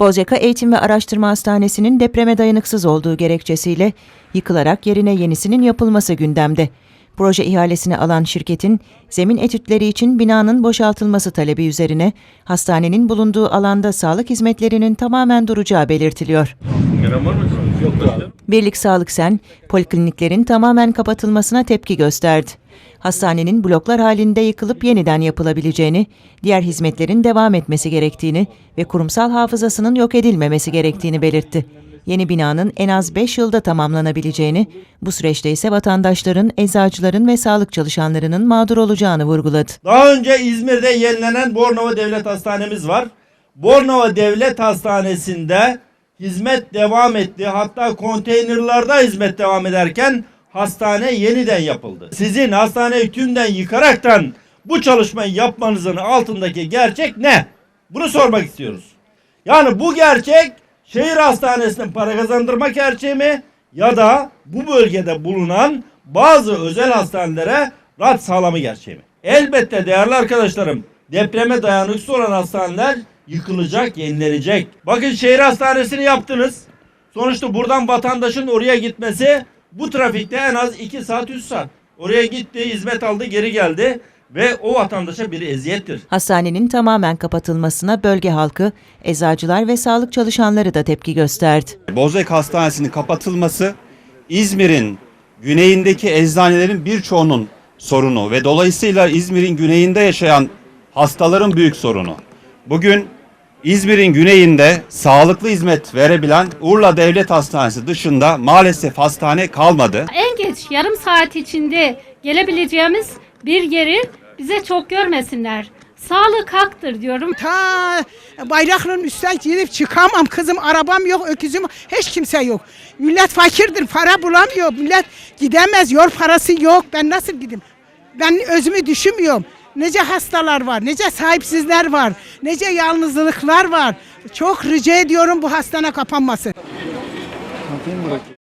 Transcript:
Bozyaka Eğitim ve Araştırma Hastanesi'nin depreme dayanıksız olduğu gerekçesiyle yıkılarak yerine yenisinin yapılması gündemde. Proje ihalesini alan şirketin zemin etütleri için binanın boşaltılması talebi üzerine hastanenin bulunduğu alanda sağlık hizmetlerinin tamamen duracağı belirtiliyor. Yok. Birlik Sağlık Sen, polikliniklerin tamamen kapatılmasına tepki gösterdi. Hastanenin bloklar halinde yıkılıp yeniden yapılabileceğini, diğer hizmetlerin devam etmesi gerektiğini ve kurumsal hafızasının yok edilmemesi gerektiğini belirtti. Yeni binanın en az 5 yılda tamamlanabileceğini, bu süreçte ise vatandaşların, eczacıların ve sağlık çalışanlarının mağdur olacağını vurguladı. Daha önce İzmir'de yenilenen Bornova Devlet Hastanemiz var. Bornova Devlet Hastanesi'nde hizmet devam etti. Hatta konteynerlarda hizmet devam ederken hastane yeniden yapıldı. Sizin hastaneyi tümden yıkaraktan bu çalışmayı yapmanızın altındaki gerçek ne? Bunu sormak istiyoruz. Yani bu gerçek şehir hastanesinin para kazandırma gerçeği mi ya da bu bölgede bulunan bazı özel hastanelere rant sağlamı gerçeği mi? Elbette değerli arkadaşlarım depreme dayanıksız olan hastaneler yıkılacak, yenilenecek. Bakın şehir hastanesini yaptınız. Sonuçta buradan vatandaşın oraya gitmesi bu trafikte en az 2 saat 3 saat. Oraya gitti, hizmet aldı, geri geldi ve o vatandaşa bir eziyettir. Hastanenin tamamen kapatılmasına bölge halkı, eczacılar ve sağlık çalışanları da tepki gösterdi. Bozüyük Hastanesi'nin kapatılması İzmir'in güneyindeki eczanelerin birçoğunun sorunu ve dolayısıyla İzmir'in güneyinde yaşayan hastaların büyük sorunu. Bugün İzmir'in güneyinde sağlıklı hizmet verebilen Urla Devlet Hastanesi dışında maalesef hastane kalmadı. En geç yarım saat içinde gelebileceğimiz bir yeri bize çok görmesinler. Sağlık haktır diyorum. Ta bayrakların üstten girip çıkamam kızım arabam yok öküzüm hiç kimse yok. Millet fakirdir para bulamıyor millet gidemez yol parası yok ben nasıl gideyim? Ben özümü düşünmüyorum. Nece hastalar var, nece sahipsizler var, nece yalnızlıklar var. Çok rica ediyorum bu hastane kapanmasın.